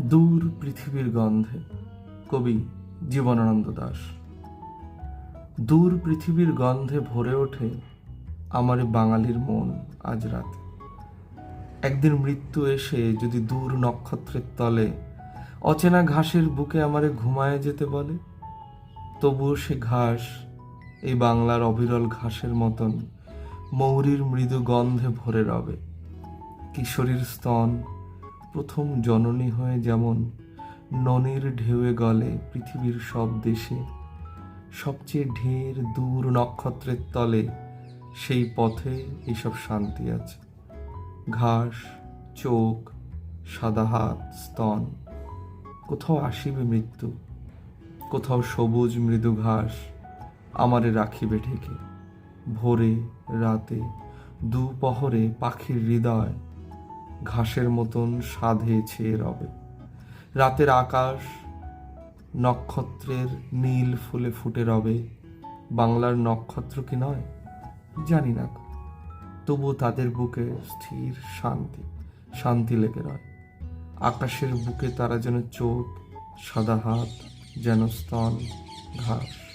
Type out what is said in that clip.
দূর পৃথিবীর গন্ধে, কবি জীবনানন্দ দাস। দূর পৃথিবীর গন্ধে ভরে ওঠে আমার বাঙালির মন আজ রাতে। একদিন মৃত্যু এসে যদি দূর নক্ষত্রের তলে, অচেনা ঘাসের বুকে আমারে ঘুমায় যেতে বলে, তবুও সে ঘাস, এই বাংলার অবিরল ঘাসের মতন মৌরির মৃদু গন্ধে ভরে রবে। কিশোরীর স্তন প্রথম জননী হয়ে যেমন ননের ঢেউয়ে গলে পৃথিবীর সব দেশে, সবচেয়ে ঢের দূর নক্ষত্রের তলে সেই পথে এইসব শান্তি আছে। ঘাস, চোখ, সাদা হাত, স্তন, কোথাও আসিবে মৃত্যু, কোথাও সবুজ মৃদু ঘাস আমারে রাখিবে ঢেকে। ভোরে, রাতে, দুপহরে পাখির হৃদয় ঘাসের মতন সাধে ছেয়ে রবে। রাতের আকাশ নক্ষত্রের নীল ফুলে ফুটে রবে। বাংলার নক্ষত্র কি নয়? জানি না তবু তাদের বুকে স্থির শান্তি শান্তি লেগে রয়। আকাশের বুকে তারা যেন চোখ, সাদা হাত, যেন স্তন, ঘাস।